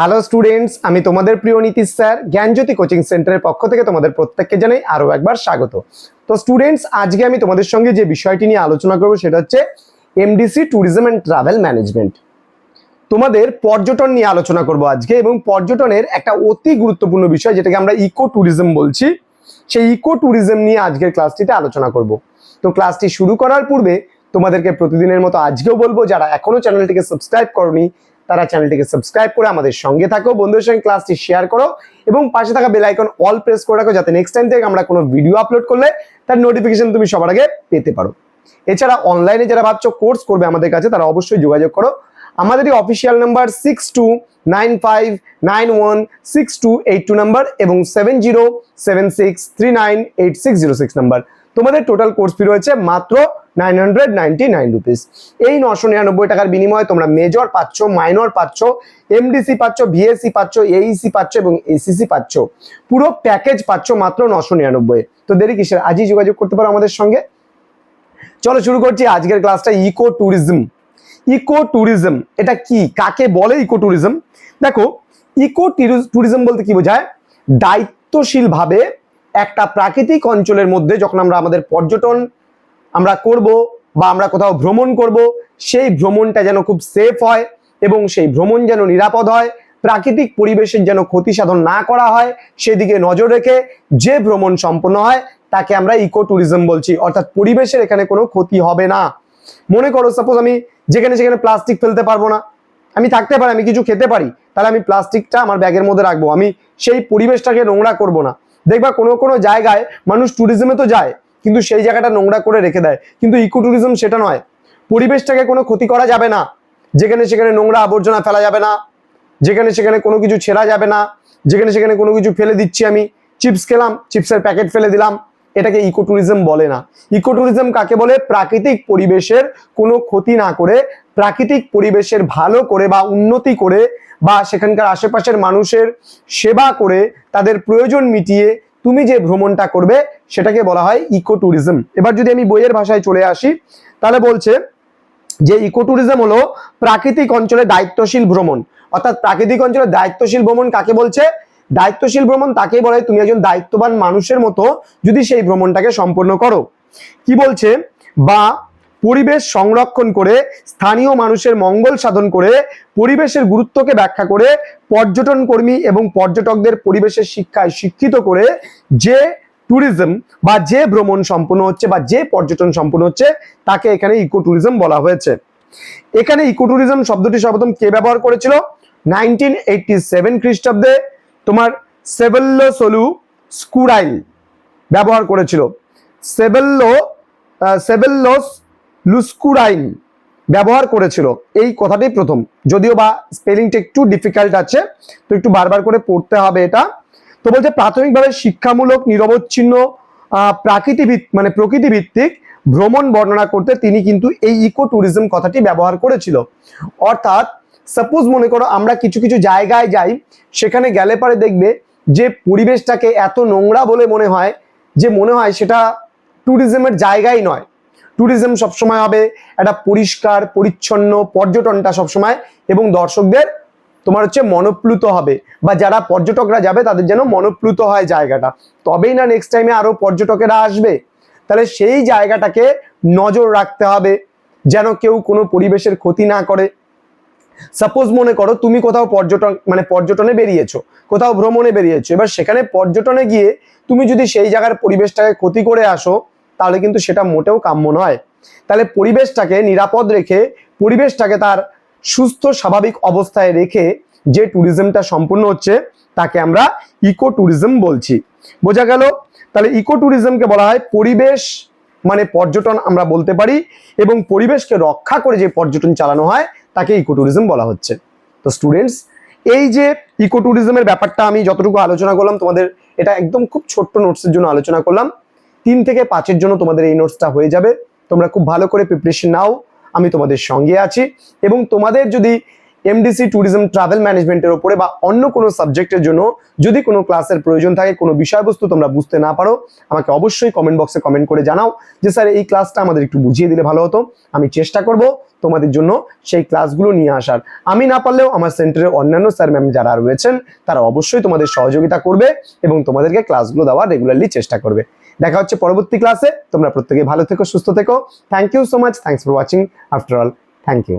Hello students আমি তোমাদের প্রিয় নীতিশ স্যার, জ্ঞানজ্যোতি কোচিং সেন্টারের পক্ষ থেকে তোমাদের প্রত্যেককে জানাই আরও একবার স্বাগত। তো স্টুডেন্টস আজকে আমি তোমাদের সঙ্গে যে বিষয়টি নিয়ে আলোচনা করব সেটা হচ্ছে MDC tourism and travel management তোমাদের পর্যটন নিয়ে আলোচনা করব আজকে এবং পর্যটনের একটা অতি গুরুত্বপূর্ণ বিষয় যেটাকে আমরা ইকো ট্যুরিজম বলছি, সেই ইকো ট্যুরিজম নিয়ে আজকের ক্লাসটিতে আলোচনা করব। তো ক্লাসটি শুরু করার পূর্বে তোমাদেরকে প্রতিদিনের মতো আজকেও বলব, যারা এখনও চ্যানেলটিকে সাবস্ক্রাইব করনি তারা চ্যানেলটিকে সাবস্ক্রাইব করে আমাদের সঙ্গে থাকো, বন্ধুদের সঙ্গে ক্লাসটি শেয়ার করো এবং পাশে থাকা বেল আইকন অল প্রেস করে রাখো যাতে নেক্সট টাইম থেকে আমরা কোনো ভিডিও আপলোড করলে তার নোটিফিকেশন তুমি সবার আগে পেতে পারো। এছাড়া অনলাইনে যারা ভাবছ কোর্স করবে আমাদের কাছে, তারা অবশ্যই যোগাযোগ করো। আমাদের এই official number six two nine five nine one six two eight two number এবং seven zero seven six three nine eight six zero six number তোমাদের টোটাল কোর্স ফি রয়েছে মাত্র nine hundred ninety nine rupees এই নশো নিরানব্বই টাকার বিনিময়ে তোমরা মেজর পাচ্ছ মাইনর পাচ্ছ এমডিসি পাচ্ছ ভিএসসি পাচ্ছ এইসি পাচ্ছ এবং এসিসি পাচ্ছ। পুরো প্যাকেজ পাচ্ছ মাত্র নশো নিরানব্বই। তো দেরি কিসের? আজই যোগাযোগ করতে পারো আমাদের সঙ্গে। চলো শুরু করছি আজকের ক্লাসটা ইকো ট্যুরিজম ইকো ট্যুরিজম এটা কি? কাকে বলে ইকো ট্যুরিজম দেখো ইকো ট্যুরিজম বলতে কি বোঝায়? দায়িত্বশীলভাবে একটা প্রাকৃতিক অঞ্চলের মধ্যে যখন আমরা আমাদের পর্যটন আমরা করব বা আমরা কোথাও ভ্রমণ করব, সেই ভ্রমণটা যেন খুব সেফ হয় এবং সেই ভ্রমণ যেন নিরাপদ হয়, প্রাকৃতিক পরিবেশের যেন ক্ষতি সাধন না করা হয়, সেদিকে নজর রেখে যে ভ্রমণ সম্পন্ন হয়, তাকে আমরা ইকো ট্যুরিজম বলছি। অর্থাৎ পরিবেশের এখানে কোনো ক্ষতি হবে না। মনে করো সাপোজ আমি যেখানে সেখানে প্লাস্টিক ফেলতে পারব না। আমি থাকতে পারি, আমি কিছু খেতে পারি। তাহলে আমি প্লাস্টিকটা আমার ব্যাগের মধ্যে রাখব। আমি সেই পরিবেশটাকে নোংরা করব না। দেখবা কোনো কোনো জায়গায় মানুষ ট্যুরিজমে তো যায়, কিন্তু সেই জায়গাটা নোংরা করে রেখে দেয়। কিন্তু ইকো ট্যুরিজম সেটা নয়। পরিবেশটাকে কোনো ক্ষতি করা যাবে না। যেখানে সেখানে নোংরা আবর্জনা ফেলা যাবে না। যেখানে সেখানে কোনো কিছু ছেঁড়া যাবে না। যেখানে সেখানে কোনো কিছু ফেলে দিচ্ছি আমি। চিপস খেলাম, চিপসের প্যাকেট ফেলে দিলাম। এটাকে ইকো ট্যুরিজম বলে না। ইকো ট্যুরিজম কাকে বলে? প্রাকৃতিক পরিবেশের কোনো ক্ষতি না করে, প্রাকৃতিক পরিবেশের ভালো করে বা উন্নতি করে বা সেখানকার আশেপাশের মানুষের সেবা করে তাদের প্রয়োজন মিটিয়ে তুমি যে ভ্রমণটা করবে সেটাকে বলা হয় ইকো ট্যুরিজম এবার যদি আমি বইয়ের ভাষায় চলে আসি, তাহলে বলছে যে ইকো ট্যুরিজম হলো প্রাকৃতিক অঞ্চলে দায়িত্বশীল ভ্রমণ। অর্থাৎ প্রাকৃতিক অঞ্চলে দায়িত্বশীল ভ্রমণ কাকে বলছে? দায়িত্বশীল ভ্রমণ তাকে বলে তুমি একজন দায়িত্ববান মানুষের মতো যদি সেই ভ্রমণটাকে সম্পন্ন করো। কি বলছে? বা পরিবেশ সংরক্ষণ করে, স্থানীয় মানুষের মঙ্গল সাধন করে, পরিবেশের গুরুত্বকে ব্যাখ্যা করে, পর্যটন কর্মী এবং পর্যটকদের পরিবেশের শিক্ষায় শিক্ষিত করে যে ট্যুরিজম বা যে ভ্রমণ সম্পন্ন হচ্ছে বা যে পর্যটন সম্পন্ন হচ্ছে, তাকে এখানে ইকো ট্যুরিজম বলা হয়েছে। এখানে ইকো ট্যুরিজম শব্দটি সর্বপ্রথম কে ব্যবহার করেছিল? নাইনটিন এইটটি সেভেন খ্রিস্টাব্দে তোমার সেবেল্লো সলু স্কুরাইল ব্যবহার করেছিল। সেবেল্লো সেবেল্লোস লুস্কুরাইন ব্যবহার করেছিল। এই কথাটি প্রথম। যদিও বা স্পেলিংটা একটু ডিফিকাল্ট আছে তো একটু বারবার করে পড়তে হবে এটা। তো বলছে প্রাথমিকভাবে শিক্ষামূলক নিরবচ্ছিন্ন আহ, প্রাকৃতি ভিত- মানে প্রকৃতি ভিত্তিক ভ্রমণ বর্ণনা করতে তিনি কিন্তু এই ইকো ট্যুরিজম কথাটি ব্যবহার করেছিল। অর্থাৎ সাপোজ মনে করো আমরা কিছু কিছু জায়গায় যাই সেখানে গেলে পরে দেখবে যে পরিবেশটাকে এত নোংরা বলে মনে হয় যে মনে হয় সেটা ট্যুরিজমের জায়গাই নয়। ট্যুরিজম সবসময় হবে, একটা পরিষ্কার, পরিচ্ছন্ন পর্যটনটা সবসময় এবং দর্শকদের তোমার হচ্ছে মনোপ্লুত হবে বা যারা পর্যটকরা যাবে তাদের যেন মনোপ্লুত হয় জায়গাটা। তবেই না নেক্সট টাইমে আরও পর্যটকেরা আসবে। তাহলে সেই জায়গাটাকে নজর রাখতে হবে যেন কেউ কোনো পরিবেশের ক্ষতি না করে। সাপোজ মনে করো তুমি কোথাও পর্যটন মানে পর্যটনে বেরিয়েছো, কোথাও ভ্রমণে বেরিয়েছো, এবার সেখানে পর্যটনে গিয়ে তুমি যদি সেই জায়গার পরিবেশটাকে ক্ষতি করে আসো তাহলে কিন্তু সেটা মোটেও কাম্য নয়। তাহলে পরিবেশটাকে নিরাপদ রেখে, পরিবেশটাকে তার সুস্থ, স্বাভাবিক অবস্থায় রেখে যে ট্যুরিজমটা সম্পূর্ণ হচ্ছে, তাকে আমরা ইকো ট্যুরিজম বলছি। বোঝা গেল? তাহলে ইকো ট্যুরিজমকে বলা হয় পরিবেশ মানে পর্যটন আমরা বলতে পারি, এবং পরিবেশকে রক্ষা করে যে পর্যটন চালানো হয়, তাকে ইকো ট্যুরিজম বলা হচ্ছে। তো স্টুডেন্টস, এই যে ইকো ট্যুরিজমের ব্যাপারটা আমি যতটুকু আলোচনা করলাম, তোমাদের এটা একদম খুব ছোট্ট নোটসের জন্য আলোচনা করলাম। তিন থেকে পাঁচের জন্য তোমাদের এই নোটসটা হয়ে যাবে। তোমরা খুব ভালো করে প্রিপারেশন নাও। আমি তোমাদের সঙ্গে আছি। এবং তোমাদের যদি এমডিসি ট্যুরিজম ট্রাভেল ম্যানেজমেন্টের উপরে বা অন্য কোনো সাবজেক্টের জন্য যদি কোনো ক্লাসের প্রয়োজন থাকে, কোনো বিষয়বস্তু তোমরা বুঝতে না পারো, আমাকে অবশ্যই কমেন্ট বক্সে কমেন্ট করে জানাও যে, স্যার, এই ক্লাসটা আমাদের একটু বুঝিয়ে দিলে ভালো হতো। আমি চেষ্টা করব তোমাদের জন্য সেই ক্লাসগুলো নিয়ে আসার। আমি না পারলেও আমার সেন্টারে অন্যান্য স্যার ম্যাম যারা রয়েছেন, তারা অবশ্যই তোমাদের সহযোগিতা করবে এবং তোমাদেরকে ক্লাসগুলো দেওয়ার রেগুলারলি চেষ্টা করবে। দেখা হচ্ছে পরবর্তী ক্লাসে তোমরা প্রত্যেকে ভালো থেকো, সুস্থ থেকো। Thank you so much thanks for watching after all thank you